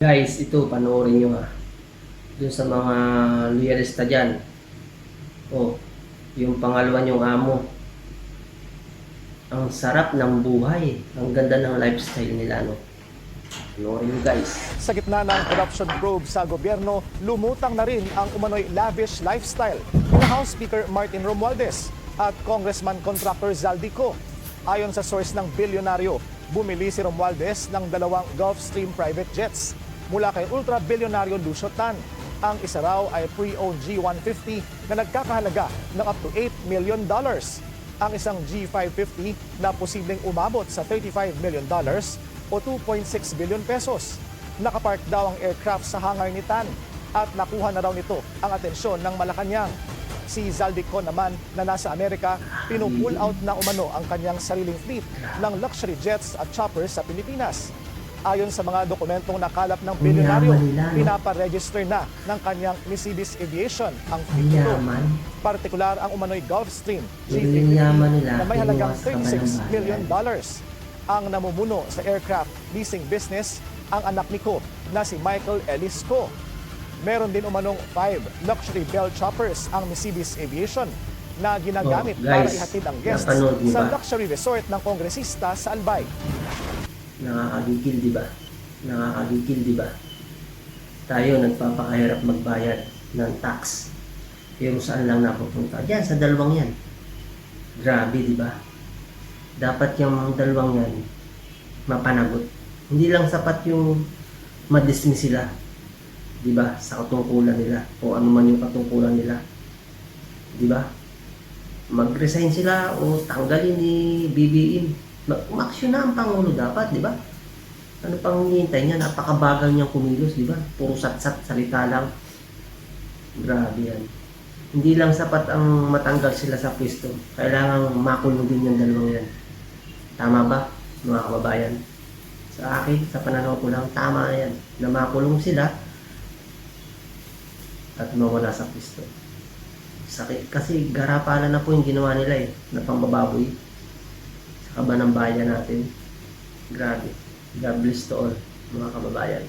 Guys, ito, panoorin nyo ha. Dun sa mga loyalista dyan. Oh, yung pangalawa nyong amo. Ang sarap ng buhay. Ang ganda ng lifestyle nila, no? Panoorin nyo guys. Sa gitna ng corruption probe sa gobyerno, lumutang na rin ang umano'y lavish lifestyle ni House Speaker Martin Romualdez at Congressman Contractor Zaldico. Ayon sa source ng bilyonaryo, bumili si Romualdez ng dalawang Gulfstream private jets mula kay ultra-bilyonaryo Lucio Tan. Ang isa raw ay pre-owned G150 na nagkakahalaga ng up to 8 million dollars. Ang isang G550 na posibleng umabot sa 35 million dollars o 2.6 billion pesos. Nakapark daw ang aircraft sa hangar ni Tan at nakuha na raw nito ang atensyon ng Malacanang. Si Zaldico naman na nasa Amerika, pinupull out na umano ang kanyang sariling fleet ng luxury jets at choppers sa Pilipinas. Ayon sa mga dokumentong nakalap ng bilyonaryo, pinaparegister na ng kanyang Mercedes Aviation ang yaman. Partikular ang umano'y Gulfstream na may halagang inuwas ka ba ng 36 million dollars. Ang namumuno sa aircraft leasing business ang anak ni Ko na si Michael Ellis Ko. Meron din umanong five luxury Bell choppers ang Mercedes Aviation na ginagamit Oh, para guys, ihatid ang guests sa luxury resort ng kongresista sa Albay. Nakakagigil, di ba? Nakakagigil, di ba? Tayo nagpapakahirap magbayad ng tax. Pero saan lang napupunta? Diyan, sa dalawang yan. Grabe, di ba? Dapat yung dalawang yan mapanagot. Hindi lang sapat yung madismiss sila. Di ba? Sa katungkulan nila. O ano man yung katungkulan nila. Di ba? Mag-resign sila o tanggalin ni BBM. Umaksyon na ang Pangulo dapat, di ba? Ano pang hinihintay niya? Napakabagal niyang kumilos, di ba? Puro sat-sat, salita lang. Grabe yan. Hindi lang sapat ang matanggal sila sa pwesto. Kailangan makulong din yung dalawang yan. Tama ba, mga kababayan? Sa akin, sa pananaw ko lang, tama yan. Na makulong sila at mawala sa pwesto. Sakit. Kasi garapalan na po yung ginawa nila eh, na pambababoy sa kaba ng bayan natin. Grabe. God bless to all, mga kababayan.